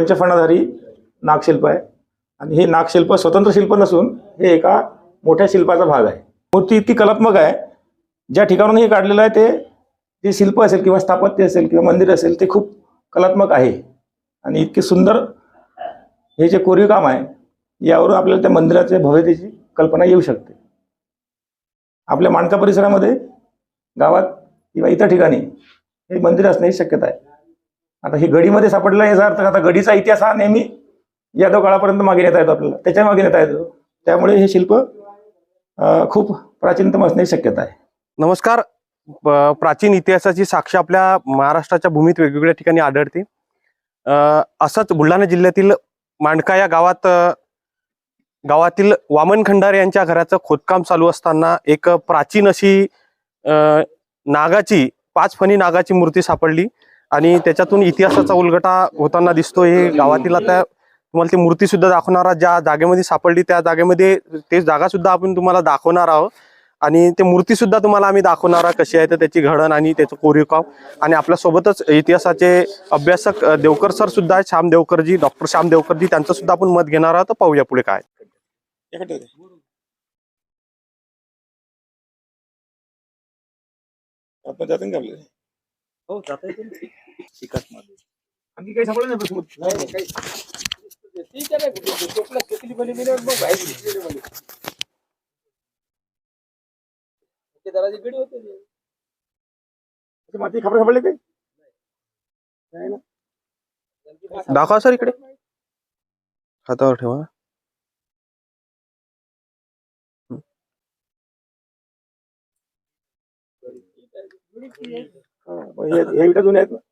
पंचफणाधारी नागशिल्प आहे. आणि हे नागशिल्प स्वतंत्र शिल्प नसून हे एका मोठ्या शिल्पाचा भाग आहे. मूर्ती इतकी कलात्मक आहे. ज्या ठिकाणून हे काढलेलं आहे ते जे शिल्प असेल किंवा स्थापत्य असेल किंवा मंदिर असेल ते खूप कलात्मक आहे. आणि इतके सुंदर हे जे कोरीव काम आहे यावरून आपल्याला त्या मंदिराच्या भव्यतेची कल्पना येऊ शकते. आपल्या माणका परिसरामध्ये गावात किंवा इतर ठिकाणी हे मंदिर असण्याची शक्यता आहे. आता हे गडीमध्ये सापडलं याचा अर्थ आता गडीचा इतिहास हा नेहमी यादव काळापर्यंत मागे नेता येतो आपल्याला. त्याच्यामागे नेता येतो. त्यामुळे हे शिल्प खूप प्राचीनतम असण्याची शक्यता आहे. नमस्कार. प- प्राचीन इतिहासाची साक्ष आपल्या महाराष्ट्राच्या भूमीत वेगवेगळ्या ठिकाणी आढळते. असंच बुलढाणा जिल्ह्यातील मांडका या गावात गावातील वामन खंडारे यांच्या घराचं खोदकाम चालू असताना एक प्राचीन अशी नागाची पाच फणी नागाची मूर्ती सापडली. आणि त्याच्यातून इतिहासाचा उलगटा होताना दिसतो हे गावातील आता तुम्हाला ती मूर्ती सुद्धा दाखवणार ज्या जागेमध्ये सापडली त्या जागेमध्ये ते जागा सुद्धा आपण तुम्हाला दाखवणार आहोत. आणि ते मूर्ती सुद्धा तुम्हाला आम्ही दाखवणार आहोत कशी आहे तर त्याची घडण आणि त्याचं कोरीव काम आणि आपल्या सोबतच इतिहासाचे अभ्यासक देवकर सर सुद्धा आहेत. श्याम देवकरजी डॉक्टर श्याम देवकरजी त्यांचं सुद्धा आपण मत घेणार आहोत. तर पाहूया पुढे काय. हो आणखी काही सापडलं नाही माती खापडे सापडले काही दाखवा सर इकडे. हातावर ठेवा. हा, पण हे हे विटा जुने आहेत ना? हे लोखंडाचं काहीतरी.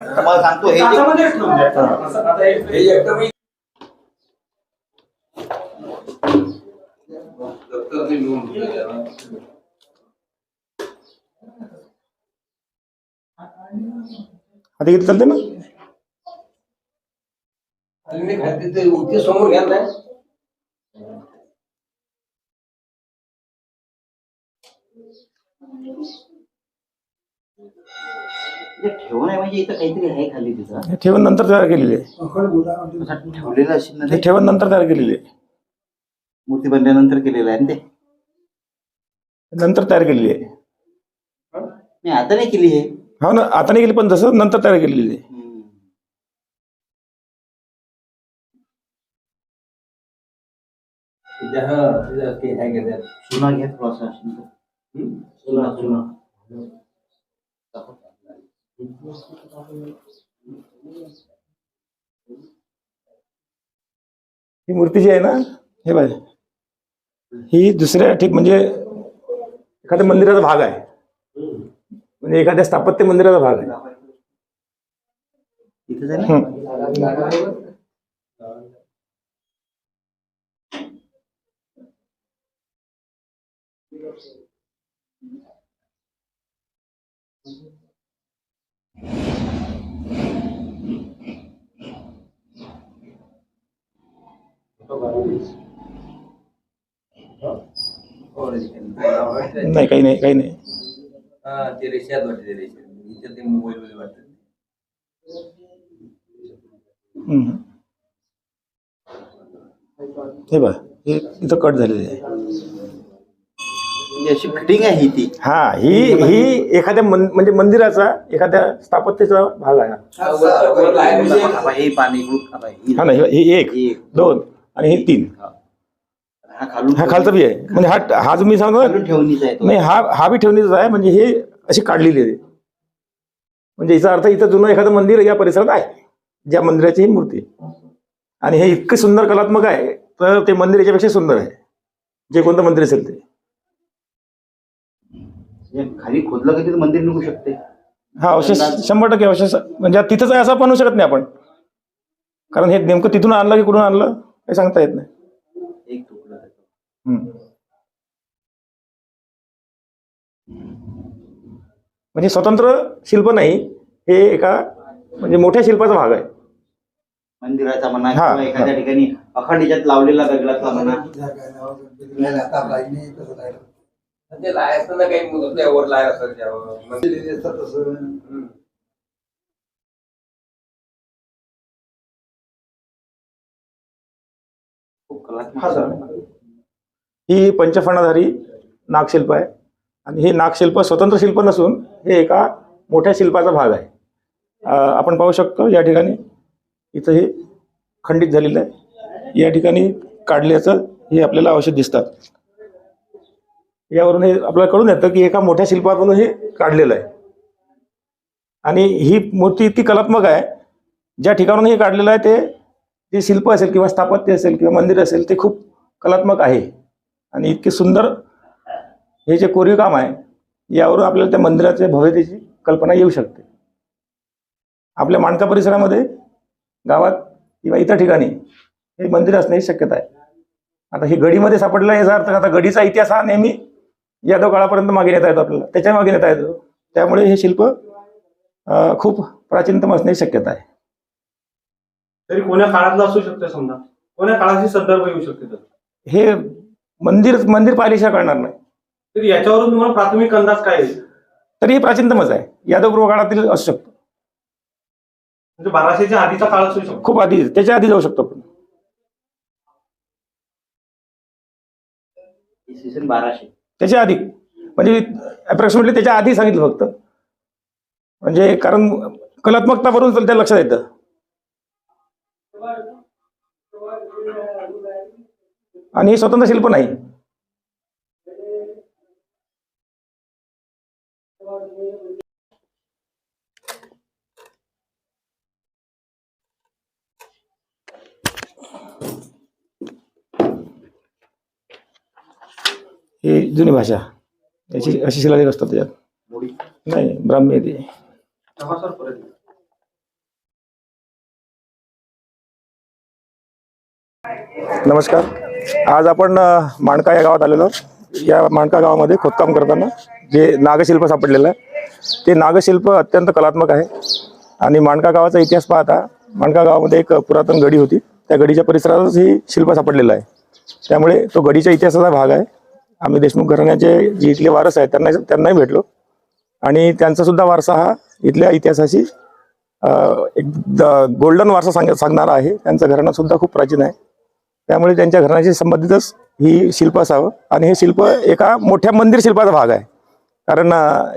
तुम्हाला सांगतो हे जे- आता किती चालते ना समोर घ्या ना ठेवून आहे म्हणजे इथं काहीतरी आहे खाली तिथं. हे ठेवण नंतर तयार केलेली आहे. असं ठेवलेलं असेल ना हे ते? ठेवण नंतर तयार केलेली आहे. मूर्ती बनल्यानंतर केलेलं आहे ना ते? नंतर तयार केलेली आहे. मी आता नाही केली हे. हो ना आता नाही केली पण जसं नंतर तयार केलेली आहे. ही मूर्ती जी आहे ना? हे बाय ही दुसऱ्या ठीक म्हणजे एखाद्या मंदिराचा भाग आहे. म्हणजे एखाद्या स्थापत्य मंदिराचा भाग आहे. इथं झालं नाही काही नाही काही नाही. ते रेषात वाटते ते रेषा इथे ते मोबाईल मध्ये वाटत. हे बघ हे इथं कट झालेली आहे. अशी फिटिंग आहे ही ती. हा ही ही एखाद्या मन- म्हणजे मंदिराचा एखाद्या स्थापत्यचा भाग आहे हा हे पाणी इकडून हा ही- हा ही एक दोन आणि हे तीन. हा खालून हा खालचा बी आहे. म्हणजे हा हा जो मी सांगतो खालून ठेवणीचा आहे तो. नाही हा हा बी ठेवणीचा आहे म्हणजे हे अशी काढलेली आहे. म्हणजे याचा अर्थ इथं जुनं एखादं मंदिर या परिसरात आहे ज्या मंदिराची ही मूर्ती आहे. आणि हे इतकं सुंदर कलात्मक आहे तर ते मंदिर याच्यापेक्षा सुंदर आहे. जे कोणतं मंदिर असेल ते. म्हणजे खाली खोदलं की तिथं मंदिर निघू शकते? हा अवशेष शंभर टक्के अवशेष म्हणजे तिथंच आहे असं पण होऊ शकत नाही आपण. कारण हे नेमकं तिथून आणलं की कुठून आणलं काही सांगता येत नाही. एक तुकडा त्याचा. हम्म. म्हणजे स्वतंत्र शिल्प नाही हे एका म्हणजे मोठ्या शिल्पाचा भाग आहे. मंदिराचा म्हणा हा, किंवा एखाद्या ठिकाणी अखंड याच्यात लावलेला दगडाचा म्हणा. ते काही मुलं त्यावर. लायला सर हा सर. ही पंचफणाधारी नागशिल्प आहे. आणि हे नागशिल्प स्वतंत्र शिल्प नसून हे एका मोठ्या शिल्पाचा भाग आहे. अं, आपण पाहू शकतो या ठिकाणी इथं हे खंडित झालेलं आहे. या ठिकाणी काढल्याचं हे आपल्याला अवशेष दिसतात. यावरून हे आपल्याला कळून येतं की एका मोठ्या शिल्पातून हे काढलेलं आहे. आणि ही मूर्ती इतकी कलात्मक आहे ज्या ठिकाणून हे काढलेलं आहे ते जे शिल्प असेल किंवा स्थापत्य असेल किंवा मंदिर असेल ते खूप कलात्मक आहे. आणि इतके सुंदर हे जे कोरीव काम आहे यावरून आपल्याला त्या मंदिराच्या भव्यतेची कल्पना येऊ शकते. आपल्या माणका परिसरामध्ये गावात किंवा इतर ठिकाणी हे मंदिर असण्याची शक्यता आहे. आता हे गडीमध्ये सापडलं याचा अर्थ आता गडीचा इतिहास हा नेहमी यादव काळापर्यंत मागे नेता येतो आपल्याला. त्याच्यामागे नेता येतो. त्यामुळे हे शिल्प खूप प्राचीनतम असण्याची शक्यता आहे. तरी कोण्या काळातलं असू शकतं समजा? कोण्या काळाची संदर्भ येऊ शकते हे मंदिर मंदिर पाहिल्याशिवाय कळणार नाही. तर याच्यावरून तुम्हाला प्राथमिक अंदाज काय तरी हे प्राचीनतमच आहे. यादवपूर्व काळातील असू शकतो. म्हणजे बाराशेच्या आधीचा काळ असू शकतो. खूप आधी त्याच्या आधी जाऊ शकतो आपण. बाराशे. त्याच्या आधी म्हणजे अप्रॉक्सिमेटली त्याच्या आधी सांगितलं फक्त. म्हणजे कारण कलात्मकतावरून त्या लक्षात येतं. आणि हे स्वतंत्र शिल्प नाही. ही जुनी भाषा याची अशी शिलालेख असतात त्याच्यात. नाही ब्राह्मी ती. नमस्कार. आज आपण माणका या गावात आलेलो. या माणका गावामध्ये खोदकाम करताना जे नागशिल्प सापडलेलं आहे ते नागशिल्प अत्यंत कलात्मक आहे. आणि माणका गावाचा इतिहास पाहता माणका गावामध्ये एक पुरातन गडी होती. त्या गडीच्या परिसरातच ही शिल्प सापडलेलं आहे. त्यामुळे तो गडीच्या इतिहासाचा भाग आहे. आम्ही देशमुख घराण्याचे जे इथले वारस आहेत त्यांना त्यांनाही भेटलो. आणि त्यांचा सुद्धा वारसा हा इथल्या इतिहासाशी एक गोल्डन वारसा सांग सांगणारा आहे. त्यांचं घराणं सुद्धा खूप प्राचीन आहे. त्यामुळे त्यांच्या घराण्याशी संबंधितच ही शिल्प असावं. आणि हे शिल्प एका मोठ्या मंदिर शिल्पाचा भाग आहे. कारण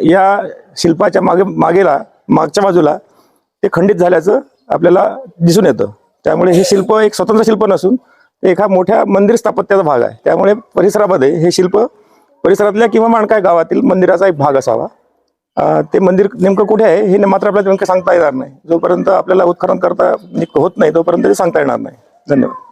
या शिल्पाच्या मागे मागेला मागच्या बाजूला ते खंडित झाल्याचं आपल्याला दिसून येतं. त्यामुळे हे शिल्प एक स्वतंत्र शिल्प नसून ते एका मोठ्या मंदिर स्थापत्याचा भाग आहे. त्यामुळे परिसरामध्ये हे शिल्प परिसरातल्या किंवा माणकाय गावातील मंदिराचा एक भाग असावा. ते मंदिर नेमकं कुठे आहे हे मात्र आपल्याला नेमकं सांगता येणार नाही. जोपर्यंत आपल्याला उत्खनन करता होत नाही तोपर्यंत ते सांगता येणार नाही. धन्यवाद.